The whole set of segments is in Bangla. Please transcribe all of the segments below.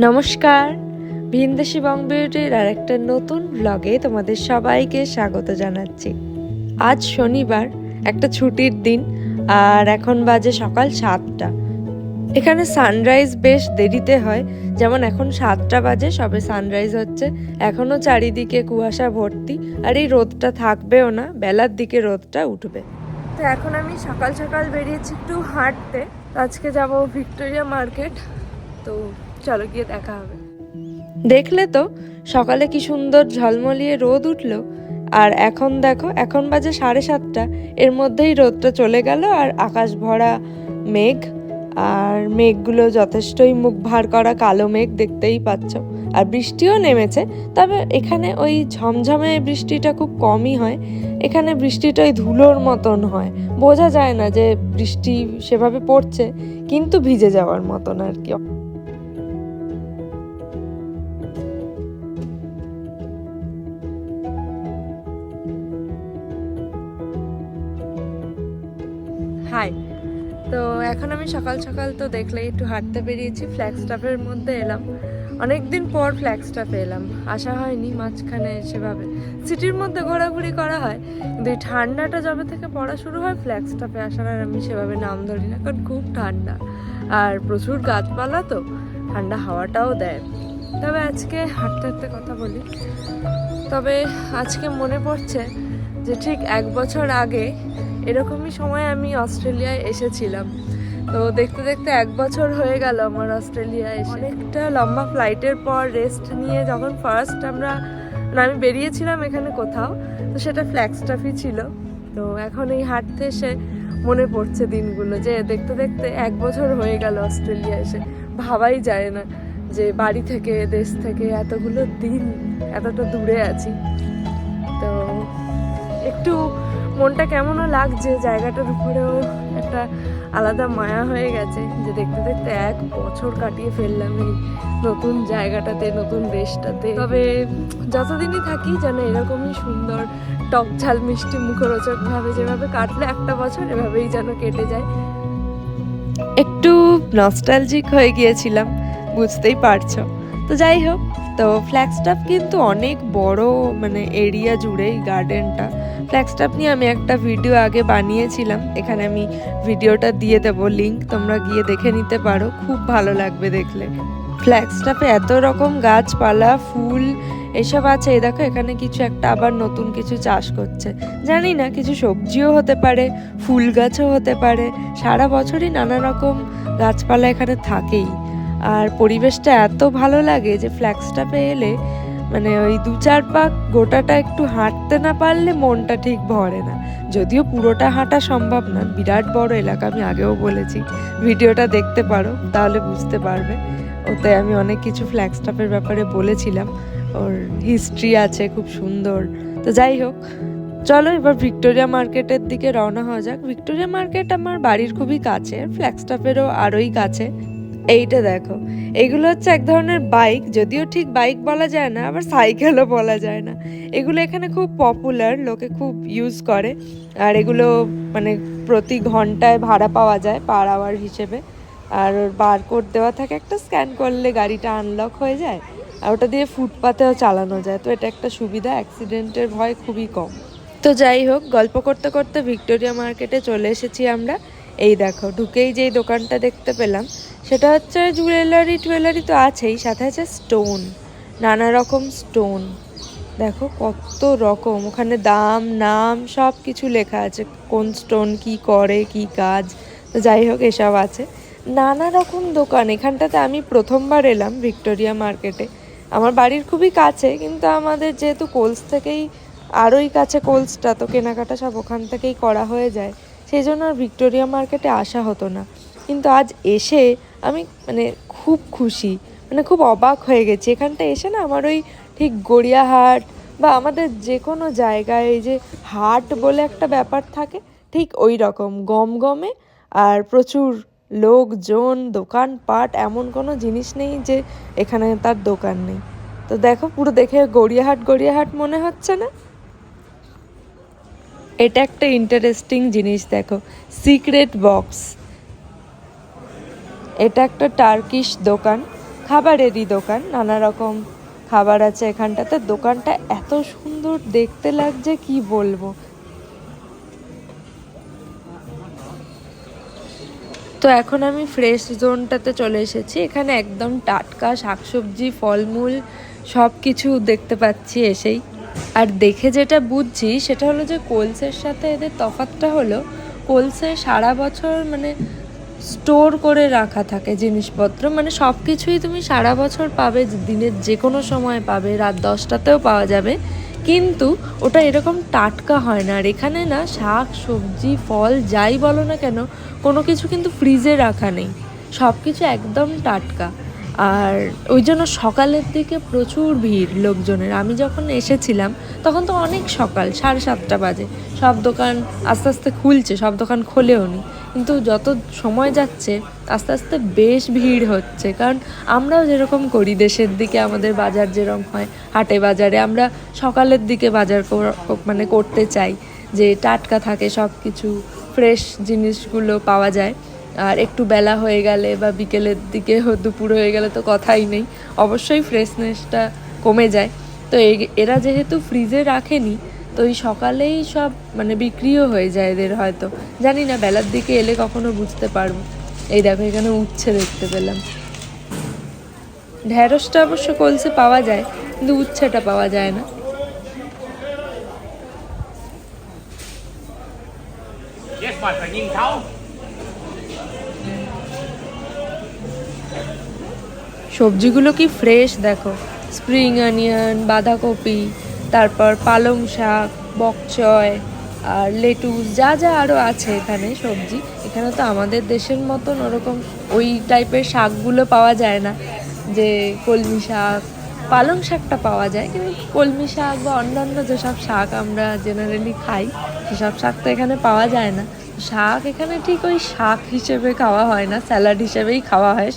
নমস্কার। ভিনদেশি বং বিউটির আর একটা নতুন ব্লগে তোমাদের সবাইকে স্বাগত জানাচ্ছি। আজ শনিবার, একটা ছুটির দিন, আর এখন বাজে সকাল সাতটা। এখানে সানরাইজ বেশ দেরিতে হয়, যেমন এখন সাতটা বাজে, সবে সানরাইজ হচ্ছে। এখনও চারিদিকে কুয়াশা ভর্তি, আর এই রোদটা থাকবেও না, বেলার দিকে রোদটা উঠবে। তো এখন আমি সকাল সকাল বেরিয়েছি একটু হাঁটতে। আজকে যাব ভিক্টোরিয়া মার্কেট, তো চলো গিয়ে দেখা হবে। দেখলে তো, সকালে কি সুন্দর ঝলমলিয়ে রোদ উঠল? আর এখন দেখো, এখন বাজে সাড়ে সাতটা। এর মধ্যেই রোদটা চলে গেল আর আকাশ ভরা মেঘ। আর মেঘগুলো যথেষ্টই মুখ ভার করা কালো মেঘ দেখতেই পাচ্ছ। আর বৃষ্টিও নেমেছে, তবে এখানে ওই ঝমঝমে বৃষ্টিটা খুব কমই হয়। এখানে বৃষ্টিটা ওই ধুলোর মতন হয়। বোঝা যায় না যে বৃষ্টি সেভাবে পড়ছে, কিন্তু ভিজে যাওয়ার মতন আর কি। তো এখন আমি সকাল সকাল তো দেখলেই একটু হাঁটতে বেরিয়েছি ফ্ল্যাগ স্টাফের মধ্যে এলাম। অনেক দিন পর ফ্ল্যাগ স্টাফে এলাম, আসা হয়নি মাঝখানে সেভাবে। সিটির মধ্যে ঘোরাঘুরি করা হয়, কিন্তু এই ঠান্ডাটা যবে থেকে পড়া শুরু হয় ফ্ল্যাগ স্টাফে আসার আর আমি সেভাবে নাম ধরি না, কারণ খুব ঠান্ডা। আর প্রচুর গাছপালা তো, ঠান্ডা হাওয়াটাও দেয়। তবে আজকে হাঁটতে হাঁটতে কথা বলি। তবে আজকে মনে পড়ছে যে ঠিক এক বছর আগে এরকমই সময় আমি অস্ট্রেলিয়ায় এসেছিলাম। তো দেখতে দেখতে এক বছর হয়ে গেল আমার অস্ট্রেলিয়ায় এসে। অনেকটা লম্বা ফ্লাইটের পর রেস্ট নিয়ে যখন ফার্স্ট আমরা মানে আমি বেরিয়েছিলাম এখানে কোথাও, তো সেটা ফ্ল্যাগস্টাফই ছিল। তো এখন এই হাঁটতে এসে মনে পড়ছে দিনগুলো যে দেখতে দেখতে এক বছর হয়ে গেল অস্ট্রেলিয়া এসে। ভাবাই যায় না যে বাড়ি থেকে, দেশ থেকে এতগুলো দিন, এতটা দূরে আছি। তো একটু মনটা কেমনও লাগছে, জায়গাটার উপরেও একটা আলাদা মায়া হয়ে গেছে যে দেখতে দেখতে এক বছর কাটিয়ে ফেললাম এই নতুন জায়গাটাতে, নতুন দেশটাতে। তবে যতদিনই থাকি যেন এরকমই সুন্দর টক ঝাল, মিষ্টি মুখরোচকভাবে যেভাবে কাটলে একটা বছর এভাবেই যেন কেটে যায়। একটু নস্টালজিক হয়ে গিয়েছিলাম, বুঝতেই পারছ। তো যাই হোক তো ফ্ল্যাগস্টাফ কিন্তু অনেক বড় মানে এরিয়া জুড়ে এই গার্ডেনটা ফ্ল্যাগস্টাফ নিয়ে আমি একটা ভিডিও আগে বানিয়েছিলাম, এখানে আমি ভিডিওটা দিয়ে দেবো লিঙ্ক তোমরা গিয়ে দেখে নিতে পারো, খুব ভালো লাগবে দেখলে। ফ্ল্যাগস্টাফে এত রকম গাছপালা, ফুল এসব আছে দেখো এখানে কিছু একটা আবার নতুন কিছু চাষ করছে। জানি না, কিছু সবজিও হতে পারে, ফুল গাছও হতে পারে, সারা বছরই নানা রকম গাছপালা এখানে থাকেই। আর পরিবেশটা এত ভালো লাগে যে ফ্ল্যাগস্টাফে এলে মানে ওই দু চার পাক গোটাটা একটু হাঁটতে না পারলে মনটা ঠিক ভরে না। যদিও পুরোটা হাঁটা সম্ভব না, বিরাট বড় এলাকা আমি আগেও বলেছি। ভিডিওটা দেখতে পারো, তাহলে বুঝতে পারবে। ওতে আমি অনেক কিছু ফ্ল্যাগস্টাফের ব্যাপারে বলেছিলাম। ওর হিস্ট্রি আছে, খুব সুন্দর। তো যাই হোক, চলো এবার ভিক্টোরিয়া মার্কেটের দিকে রওনা হওয়া যাক। ভিক্টোরিয়া মার্কেট আমার বাড়ির খুবই কাছে ফ্ল্যাগস্টাফেরও আরোই কাছে। এইটা দেখো। এগুলো হচ্ছে এক ধরনের বাইক, যদিও ঠিক বাইক বলা যায় না, আবার সাইকেলও বলা যায় না। এগুলো এখানে খুব পপুলার লোকে খুব ইউজ করে। আর এগুলো মানে প্রতি ঘন্টায় ভাড়া পাওয়া যায় পার আওয়ার হিসেবে। আর ওর বারকোড দেওয়া থাকে, একটা স্ক্যান করলে গাড়িটা আনলক হয়ে যায়, আর ওটা দিয়ে ফুটপাতেও চালানো যায়। তো এটা একটা সুবিধা অ্যাক্সিডেন্টের ভয় খুবই কম। তো যাই হোক, গল্প করতে করতে ভিক্টোরিয়া মার্কেটে চলে এসেছি আমরা। এই দেখো, ঢুকেই যেই দোকানটা দেখতে পেলাম, সেটা হচ্ছে জুয়েলারি টুয়েলারি তো আছেই, সাথে আছে স্টোন নানা রকম স্টোন দেখো কত রকম, ওখানে দাম, নাম, সব কিছু লেখা আছে, কোন স্টোন কি করে, কি কাজ, তো যাই হোক, এসব আছে। নানা রকম দোকান, এখানটাতে আমি প্রথমবার এলাম ভিক্টোরিয়া মার্কেটে আমার বাড়ির খুবই কাছে, কিন্তু আমাদের যেহেতু কোলস থেকেই, আরোই কাছে কোলসটা তো কেনাকাটা সব ওখান থেকেই করা হয়ে যায়। সেই জন্য আর ভিক্টোরিয়া মার্কেটে আসা হতো না। কিন্তু আজ এসে আমি মানে খুব খুশি মানে খুব অবাক হয়ে গেছি। এখানটা এসে না আমার ওই ঠিক গড়িয়াহাট বা আমাদের যে কোনো জায়গায় এই যে হাট বলে একটা ব্যাপার থাকে, ঠিক ওই রকম। গমগমে আর প্রচুর লোকজন, দোকানপাট, এমন কোনো জিনিস নেই যে এখানে তার দোকান নেই। তো দেখো পুরো দেখে গড়িয়াহাট গড়িয়াহাট মনে হচ্ছে না? এটা একটা ইন্টারেস্টিং জিনিস, দেখো। সিক্রেট বক্স এটা একটা টার্কিশ দোকান, খাবারেরই দোকান, নানা রকম খাবার আছে এখানটাতে। দোকানটা এত সুন্দর, দেখতে লাগছে, কি বলব? তো এখন আমি ফ্রেশ জোনটাতে চলে এসেছি। এখানে একদম টাটকা শাকসবজি, ফলমূল সব কিছু দেখতে পাচ্ছি এসেই। আর দেখে যেটা বুঝছি, সেটা হলো যে কোলসের সাথে এদের তফাতটা হলো, কোলসে সারা বছর মানে স্টোর করে রাখা থাকে জিনিসপত্র। মানে সব কিছুই তুমি সারা বছর পাবে, দিনের যে কোনো সময় পাবে, রাত দশটাতেও পাওয়া যাবে। কিন্তু ওটা এরকম টাটকা হয় না। আর এখানে না শাক, সবজি, ফল, যাই বলো না কেন, কোনো কিছু কিন্তু ফ্রিজে রাখা নেই। সব কিছু একদম টাটকা। আর ওই জন্য সকালের দিকে প্রচুর ভিড় লোকজনের। আমি যখন এসেছিলাম, তখন তো অনেক সকাল, সাড়ে সাতটা বাজে। সব দোকান আস্তে আস্তে খুলছে, সব দোকান খোলেও নি। কিন্তু যত সময় যাচ্ছে, আস্তে আস্তে বেশ ভিড় হচ্ছে। কারণ আমরাও যেরকম করি, দেশের দিকে আমাদের বাজার যেরকম হয়, হাটে বাজারে আমরা সকালের দিকে বাজার মানে করতে চাই। যে টাটকা থাকে সব কিছু ফ্রেশ জিনিসগুলো পাওয়া যায়। আর একটু বেলা হয়ে গেলে বা বিকেলের দিকে দুপুর হয়ে গেলে তো কথাই নেই। অবশ্যই ফ্রেশনেসটা কমে যায়। তো এরা যেহেতু ফ্রিজে রাখেনি তো এই সকালেই সব মানে বিক্রিও হয়ে যায় এদের হয়তো। জানি না বেলার দিকে এলে কখনো বুঝতে পারব। এই দেখো এখানে উচ্ছে দেখতে পেলাম। ঢ্যাঁড়সটা অবশ্য কলসে পাওয়া যায় কিন্তু উচ্ছেটা পাওয়া যায় না। Yes, my friend, সবজিগুলো কি ফ্রেশ দেখো স্প্রিং অনিয়ন বাঁধাকপি, তারপর পালং শাক বকচয় আর লেটুস যা যা আরও আছে এখানে সবজি। এখানে তো আমাদের দেশের মতন ওরকম ওই টাইপের শাকগুলো পাওয়া যায় না, যে কলমি শাক, পালং শাকটা পাওয়া যায়, কিন্তু কলমি শাক বা অন্যান্য যেসব শাক আমরা জেনারেলি খাই, সেসব শাক তো এখানে পাওয়া যায় না। শাক এখানে ঠিক ওই শাক হিসেবে খাওয়া হয় না, স্যালাড হিসেবেই খাওয়া হয়।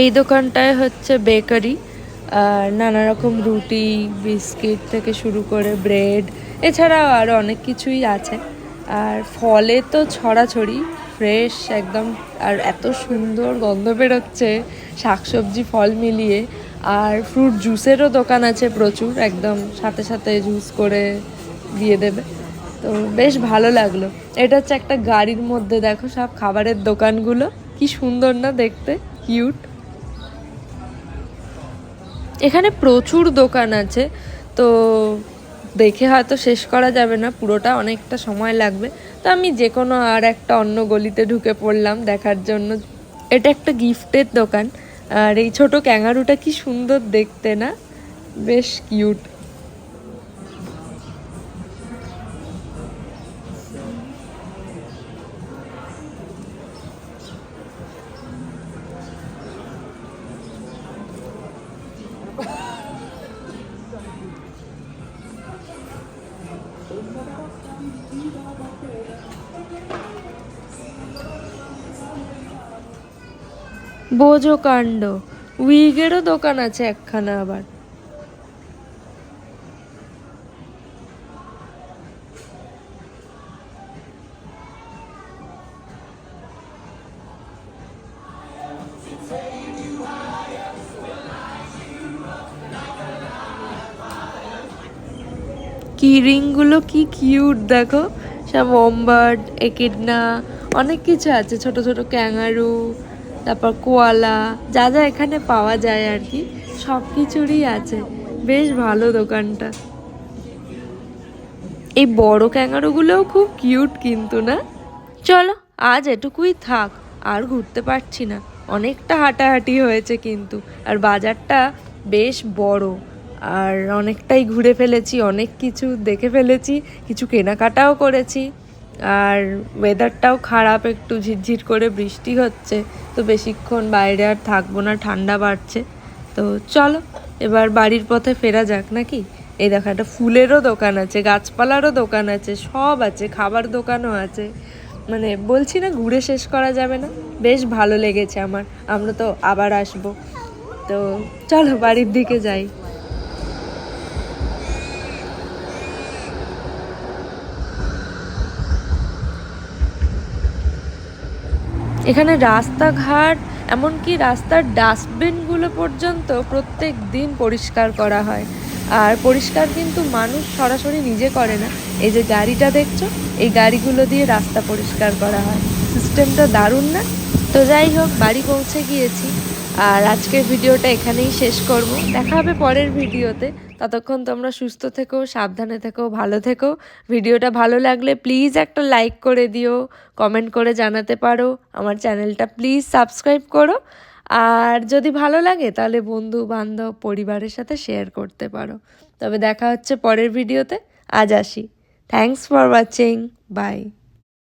এই দোকানটায় হচ্ছে বেকারি, আর নানা রকম রুটি, বিস্কিট থেকে শুরু করে ব্রেড, এছাড়াও আরও অনেক কিছুই আছে। আর ফলে তো ছড়াছড়ি, ফ্রেশ একদম, আর এত সুন্দর গন্ধ বেরোচ্ছে, শাকসবজি, ফল মিলিয়ে। আর ফ্রুট জুসেরও দোকান আছে প্রচুর, একদম সাথে সাথে জুস করে দিয়ে দেবে। তো বেশ ভালো লাগল। এটা হচ্ছে একটা গাড়ির মধ্যে, দেখো সব খাবারের দোকানগুলো, কি সুন্দর না দেখতে, কিউট। এখানে প্রচুর দোকান আছে, তো দেখে হয়তো শেষ করা যাবে না, পুরোটা অনেকটা সময় লাগবে। তো আমি যে কোনো আর একটা অন্য গলিতে ঢুকে পড়লাম দেখার জন্য। এটা একটা গিফটের দোকান, আর এই ছোট ক্যাঙারুটা কি সুন্দর দেখতে না? বেশ কিউট। বোঝো কাণ্ড। উইগেরও দোকান আছে একখানা আবার। কি রিংগুলো কি কিউট, দেখো। সব ওমবার্ড একিডনা, অনেক কিছু আছে, ছোট ছোট ক্যাঙ্গারু তারপর কোয়ালা, যা যা এখানে পাওয়া যায় আর কি, সব কিছুরই আছে। বেশ ভালো দোকানটা। এই বড় ক্যাঙ্গারুগুলোও খুব কিউট কিন্তু, না? চলো, আজ এটুকুই থাক, আর ঘুরতে পারছি না। অনেকটা হাঁটাহাঁটি হয়েছে কিন্তু, আর বাজারটা বেশ বড়। আর অনেকটাই ঘুরে ফেলেছি, অনেক কিছু দেখে ফেলেছি, কিছু কেনাকাটাও করেছি। আর ওয়েদারটাও খারাপ, একটু ঝিরঝির করে বৃষ্টি হচ্ছে, তো বেশিক্ষণ বাইরে আর থাকব না, ঠান্ডা বাড়ছে। তো চলো, এবার বাড়ির পথে ফেরা যাক নাকি? এই দেখো, একটা ফুলেরও দোকান আছে, গাছপালারও দোকান আছে, সব আছে, খাবার দোকানও আছে। মানে বলছি না, ঘুরে শেষ করা যাবে না। বেশ ভালো লেগেছে আমার, আমরা তো আবার আসব। তো চলো, বাড়ির দিকে যাই। এখানে রাস্তাঘাট, এমনকি রাস্তার ডাস্টবিনগুলো পর্যন্ত প্রত্যেক দিন পরিষ্কার করা হয়। আর পরিষ্কার কিন্তু মানুষ সরাসরি নিজে করে না। এই যে গাড়িটা দেখছ, এই গাড়িগুলো দিয়ে রাস্তা পরিষ্কার করা হয়। সিস্টেমটা দারুণ না? তো যাই হোক, বাড়ি পৌঁছে গিয়েছি। আর আজকের ভিডিওটা এখানেই শেষ করব। দেখা হবে পরের ভিডিওতে। ততক্ষণ তোমরা সুস্থ থেকো, সাবধানে থেকো, ভালো থেকো। ভিডিওটা ভালো লাগলে প্লিজ একটা লাইক করে দিও কমেন্ট করে জানাতে পারো। আমার চ্যানেলটা প্লিজ সাবস্ক্রাইব করো। আর যদি ভালো লাগে তাহলে বন্ধু, বান্ধব, পরিবারের সাথে শেয়ার করতে পারো। তবে দেখা হচ্ছে পরের ভিডিওতে। আজ আসি। Thanks for watching by